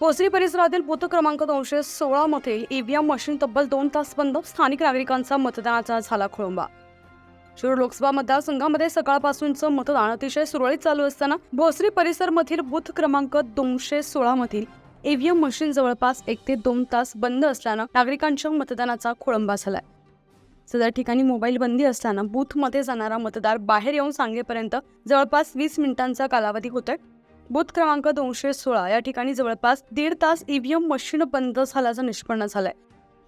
पोसरी परिसरातील बूथ क्रमांक दोनशे सोळा मध्ये ईव्हीएम मशीन तब्बल दोन तास बंद स्थानिक नागरिकांचा मतदानाचा झाला खोळंबा. शिरूर लोकसभा मतदारसंघामध्ये सकाळपासूनचं मतदान अतिशय सुरळीत चालू असताना भोसरी परिसरमधील बूथ क्रमांक दोनशे सोळा मधील ईव्हीएम मशीन जवळपास एक ते दोन तास बंद असल्यानं नागरिकांच्या मतदानाचा खोळंबा झालाय. सदर ठिकाणी मोबाईल बंदी असताना बूथमध्ये जाणारा मतदार बाहेर येऊन सांगेपर्यंत जवळपास वीस मिनिटांचा कालावधी होतोय. बूथ क्रमांक दोनशे सोळा या ठिकाणी जवळपास दीड तास ईव्हीएम मशीन बंद झाल्याचं निष्पन्न झालंय.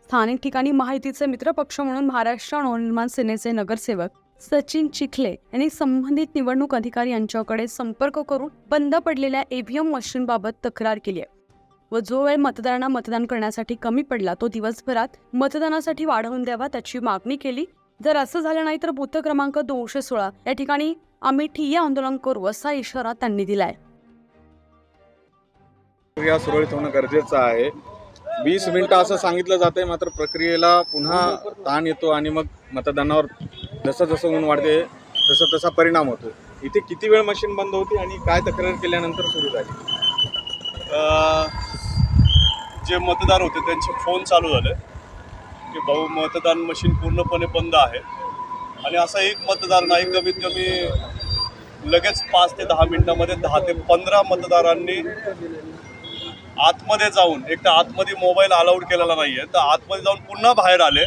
स्थानिक ठिकाणी माहितीचे मित्रपक्ष म्हणून महाराष्ट्र नवनिर्माण सेनेचे नगरसेवक सचिन चिखले यांनी संबंधित निवडणूक अधिकारी यांच्याकडे संपर्क करून बंद पडलेल्या ईव्हीएम मशीनबाबत तक्रार केली आहे. व जो वेळ मतदारांना मतदान करण्यासाठी कमी पडला तो दिवसभरात मतदानासाठी वाढवून द्यावा त्याची मागणी केली. जर असं झालं नाही तर बूथ क्रमांक दोनशे सोळा या ठिकाणी आम्ही ठिय्या आंदोलन करू असा इशारा त्यांनी दिलाय. प्रक्रिया सुरळीत होणं गरजेचं आहे. वीस मिनटं असं सांगितलं जाते मात्र प्रक्रियेला पुन्हा ताण येतो आणि मग मतदानावर जसं जसं ऊन वाढते तसा तसा परिणाम होतो. इथे किती वेळ मशीन बंद होती आणि काय तक्रार केल्यानंतर सुरू झाली? जे मतदार होते त्यांचे फोन चालू झाले. की भाऊ मतदान मशीन पूर्णपणे बंद आहे. आणि असा एक मतदार नाही कमीत कमी लगेच पाच ते दहा मिनिटामध्ये दहा ते पंधरा मतदारांनी आतमध्ये जाऊन एक तर आतमध्ये मोबाईल अलाउड केलेला नाही आहे तर आतमध्ये जाऊन पुन्हा बाहेर आले.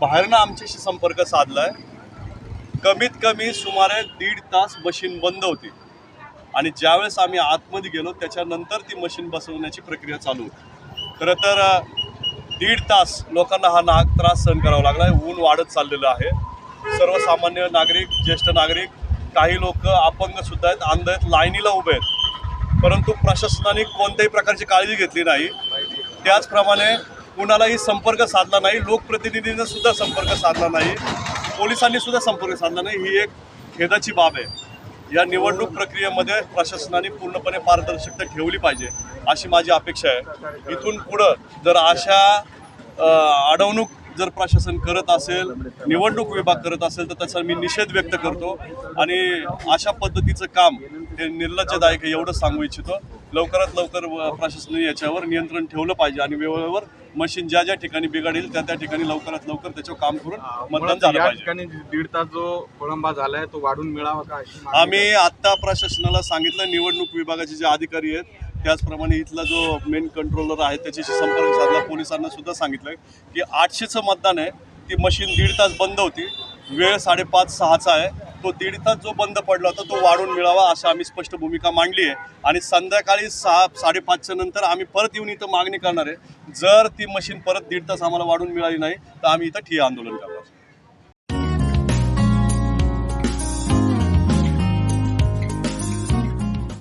बाहेरनं आमच्याशी संपर्क साधला आहे कमीत कमी सुमारे दीड तास मशीन बंद होती. आणि ज्यावेळेस आम्ही आतमध्ये गेलो त्याच्यानंतर ती मशीन बसवण्याची प्रक्रिया चालू होती. खरं तर दीड तास लोकांना हा नाग त्रास सहन करावा लागला आहे ऊन वाढत चाललेलं आहे. सर्वसामान्य नागरिक ज्येष्ठ नागरिक काही लोक अपंगसुद्धा आहेत अंध आहेत लाईनीला उभे आहेत. परंतु प्रशासनाने कोणत्याही प्रकारची काळजी घेतली नाही. त्याचप्रमाणे कुणालाही संपर्क साधला नाही लोकप्रतिनिधीनं सुद्धा संपर्क साधला नाही पोलिसांनी सुद्धा संपर्क साधला नाही ही एक खेदाची बाब आहे. या निवडणूक प्रक्रियेमध्ये प्रशासनाने पूर्णपणे पारदर्शकता ठेवली पाहिजे अशी माझी अपेक्षा आहे. इथून पुढं जर अशा अडवणूक जर प्रशासन करत असेल निवडणूक विभाग करत असेल तर त्याचा मी निषेध व्यक्त करतो आणि अशा पद्धतीचं काम हे निर्लज्जदायक आहे एवढंच सांगू इच्छितो. लवकरात लवकर प्रशासनाने याच्यावर नियंत्रण ठेवलं पाहिजे आणि वेळेवर मशीन ज्या ज्या ठिकाणी बिघडेल त्या त्या ठिकाणी लवकरात लवकर त्याच्यावर काम करून मतदान झालं या पाहिजे. ठिकाणी दीड तास जो खोळंबा झालाय तो वाढून मिळावा का अशी मागणी आम्ही आत्ता प्रशासनाला सांगितलं निवडणूक विभागाचे जे अधिकारी आहेत त्याचप्रमाणे इथला जो मेन कंट्रोलर आहे त्याच्याशी संपर्क साधला पोलिसांना सुद्धा सांगितलं की आठशेचं मतदान आहे ती मशीन दीड तास बंद होती वेळ साडेपाच सहाचा आहे. तो दीड तास जो बंद पडला होता तो वाढून मिळावा असं आम्ही स्पष्ट भूमिका मांडली आहे. आणि संध्याकाळी सहा साडेपाचच्या नंतर आम्ही परत येऊन इथं मागणी करणार आहे. जर ती मशीन परत दीड तास आम्हाला वाढून मिळाली नाही तर आम्ही इथं ठिय्या आंदोलन करणार